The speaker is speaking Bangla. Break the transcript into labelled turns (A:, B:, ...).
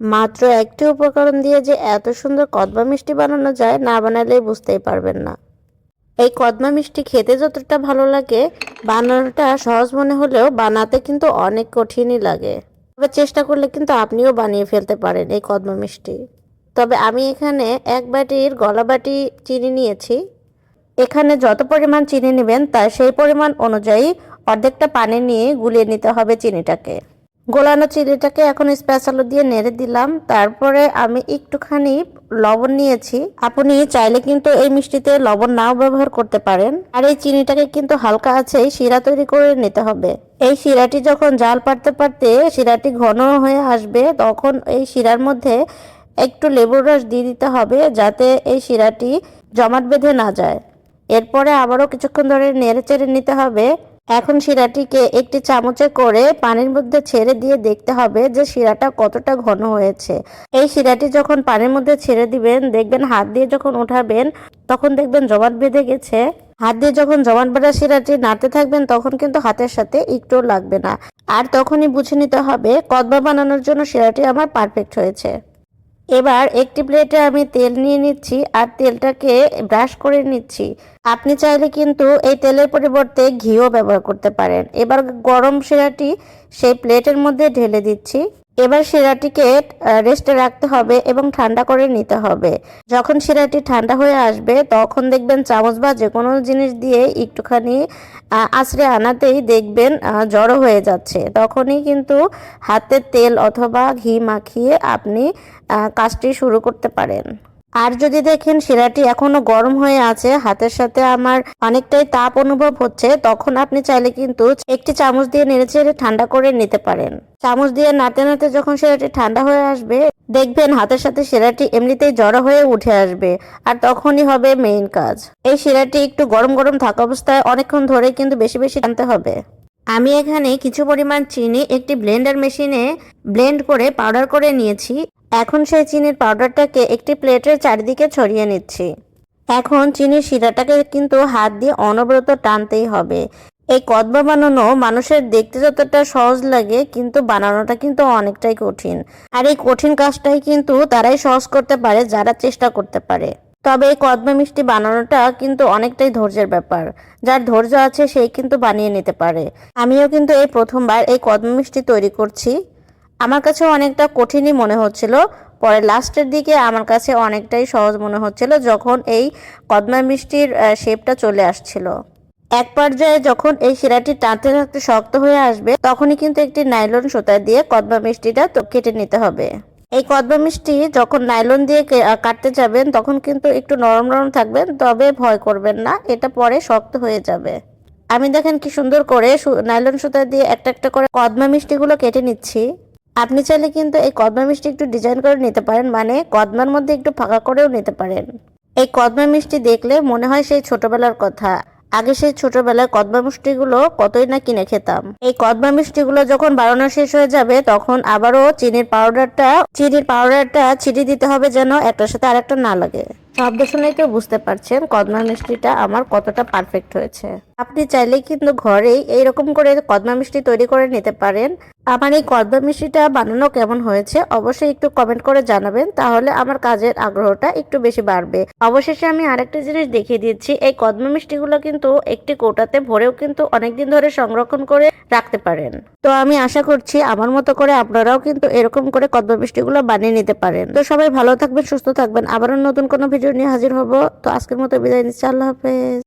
A: মাত্র একটি উপকরণ দিয়ে যে এত সুন্দর কদমা মিষ্টি বানানো যায়, না বানালেই বুঝতেই পারবেন না। এই কদমা মিষ্টি খেতে যতটা ভালো লাগে, বানানোটা সহজ মনে হলেও বানাতে কিন্তু অনেক কঠিনই লাগে। তবে চেষ্টা করলে কিন্তু আপনিও বানিয়ে ফেলতে পারেন এই কদমা মিষ্টি। তবে আমি এখানে এক বাটির গলা বাটি চিনি নিয়েছি। এখানে যত পরিমাণ চিনি নেবেন, তার সেই পরিমাণ অনুযায়ী অর্ধেকটা পানি নিয়ে গুলিয়ে নিতে হবে চিনিটাকে। গোলানো চিনিটাকে এখন স্পেশালো দিয়ে নেড়ে দিলাম। তারপরে আমি একটুখানি লবণ নিয়েছি। আপনি চাইলে কিন্তু এই মিষ্টিতে লবণ নাও ব্যবহার করতে পারেন। আর এই চিনিটাকে কিন্তু হালকা আছে শিরা তৈরি করে নিতে হবে। এই শিরাটি যখন জাল পারতে পারতে শিরাটি ঘন হয়ে আসবে, তখন এই শিরার মধ্যে একটু লেবুর রস দিয়ে দিতে হবে যাতে এই শিরাটি জমাট বেঁধে না যায়। এরপরে আবারও কিছুক্ষণ ধরে নেড়ে চেড়ে নিতে হবে। এখন শিরাটিকে একটি চামচে করে পানির মধ্যে ছেড়ে দিয়ে দেখতে হবে যে শিরাটা কতটা ঘন হয়েছে। এই শিরাটি যখন পানির মধ্যে ছেড়ে দিবেন, দেখবেন হাত দিয়ে যখন উঠাবেন তখন দেখবেন জমাট বেঁধে গেছে। হাত দিয়ে যখন জমাট বাঁধা শিরাটি নাড়তে থাকবেন, তখন কিন্তু হাতের সাথে একটুও লাগবে না। আর তখনই বুঝে নিতে হবে কদবা বানানোর জন্য শিরাটি আমার পারফেক্ট হয়েছে। এবার একটি প্লেটে আমি তেল নিয়ে নিচ্ছি আর তেলটাকে ব্রাশ করে নিচ্ছি। আপনি চাইলে কিন্তু এই তেলের পরিবর্তে ঘিও ব্যবহার করতে পারেন। এবার গরম শিরাটি সেই প্লেটের মধ্যে ঢেলে দিচ্ছি। এবার শিরাটিকে রেস্টে রাখতে হবে এবং ঠান্ডা করে নিতে হবে। যখন শিরাটি ঠান্ডা হয়ে আসবে, তখন দেখবেন চামচ বা যে কোনো জিনিস দিয়ে একটুখানি আঁচড়ে আনাতেই দেখবেন জড়ো হয়ে যাচ্ছে। তখনই কিন্তু হাতে তেল অথবা ঘি মাখিয়ে আপনি কাজটি শুরু করতে পারেন। আর যদি দেখেন শিরাটি এখনও গরম হয়ে আছে, হাতের সাথে আমার অনেকটাই তাপ অনুভব হচ্ছে, তখন আপনি চাইলে কিন্তু একটি চামচ দিয়ে নেড়েচেড়ে ঠান্ডা করে নিতে পারেন। চামচ দিয়ে নাতে নাতে যখন শিরাটি ঠান্ডা হয়ে আসবে, দেখবেন হাতের সাথে শিরাটি এমনিতেই জড়ো হয়ে উঠে আসবে, আর তখনই হবে মেইন কাজ। এই শিরাটি একটু গরম গরম থাকা অবস্থায় অনেকক্ষণ ধরে কিন্তু বেশি বেশি টানতে হবে। আমি এখানে কিছু পরিমাণ চিনি একটি ব্লেন্ডার মেশিনে ব্লেন্ড করে পাউডার করে নিয়েছি। এখন সেই চিনির পাউডারটাকে একটি প্লেটের চারিদিকে ছড়িয়ে নিচ্ছি। এখন চিনির শিরাটাকে কিন্তু হাত দিয়ে অনবরত টানতেই হবে। এই কদবা বানানো মানুষের দেখতে যতটা সহজ লাগে, কিন্তু বানানোটা কিন্তু অনেকটাই কঠিন। আর এই কঠিন কাজটাই কিন্তু তারাই সহজ করতে পারে, যারা চেষ্টা করতে পারে। তবে এই কদমা মিষ্টি বানানোটা কিন্তু অনেকটাই ধৈর্যের ব্যাপার। যার ধৈর্য আছে সেই কিন্তু বানিয়ে নিতে পারে। আমিও কিন্তু এই প্রথমবার এই কদমা মিষ্টি তৈরি করছি। আমার কাছে অনেকটা কঠিনই মনে হচ্ছিল। পরে লাস্টের দিকে আমার কাছে অনেকটাই সহজ মনে হচ্ছিল যখন এই কদমা মিষ্টির শেপটা চলে আসছিল। এক পর্যায়ে যখন এই শিরাটি টানতে টানতে শক্ত হয়ে আসবে, তখনই কিন্তু একটি নাইলন সুতা দিয়ে কদমা মিষ্টিটা তো কেটে নিতে হবে। এই কদমা মিষ্টি যখন নাইলন দিয়ে কাটতে যাবেন, তখন কিন্তু একটু নরম নরম থাকবেন, তবে ভয় করবেন না, এটা পরে শক্ত হয়ে যাবে। আমি দেখেন কি সুন্দর করে নাইলন সুতা দিয়ে একটা একটা করে কদমা মিষ্টিগুলো কেটে নিচ্ছি। আপনি চাইলে কিন্তু এই কদমা মিষ্টি একটু ডিজাইন করে নিতে পারেন মানে কদমার মধ্যে একটু ফাঁকা করেও নিতে পারেন। এই কদমা মিষ্টি দেখলে মনে হয় সেই ছোটবেলার কথা। আগে সেই ছোটবেলায় কদমা মিষ্টিগুলো কতই না কিনে খেতাম। এই কদমা মিষ্টিগুলো যখন বানানো শেষ হয়ে যাবে, তখন আবারও চিনির পাউডারটা চিনির পাউডারটা ছিটিয়ে দিতে হবে যেন একটার সাথে আরেকটা না লাগে। শব্দ শুনেই তো বুঝতে পারছেন কদমা মিষ্টিটা আমার কতটা পারফেক্ট হয়েছে। আপনি চাইলে কিন্তু ঘরেই এইরকম করে কদমা মিষ্টি তৈরি করে নিতে পারেন। আমার এই কদমা মিষ্টিটা বানানো কেমন হয়েছে অবশ্যই একটু কমেন্ট করে জানাবেন, তাহলে আমার কাজের আগ্রহটা একটু বেশি বাড়বে। অবশেষে আমি আরেকটা জিনিস দেখিয়ে দিচ্ছি, এই কদমা মিষ্টিগুলো কিন্তু একটি কোটাতে ভরেও কিন্তু অনেকদিন ধরে সংরক্ষণ করে রাখতে পারেন। তো আমি আশা করছি আমার মতো করে আপনারাও কিন্তু এরকম করে কদমা মিষ্টিগুলো বানিয়ে নিতে পারেন। তো সবাই ভালো থাকবেন, সুস্থ থাকবেন। আবারও নতুন কোনো ভিডিও নিয়ে হাজির হব। তো আজকের মতো বিদায় নিচ্ছি, আল্লাহ হাফেজ।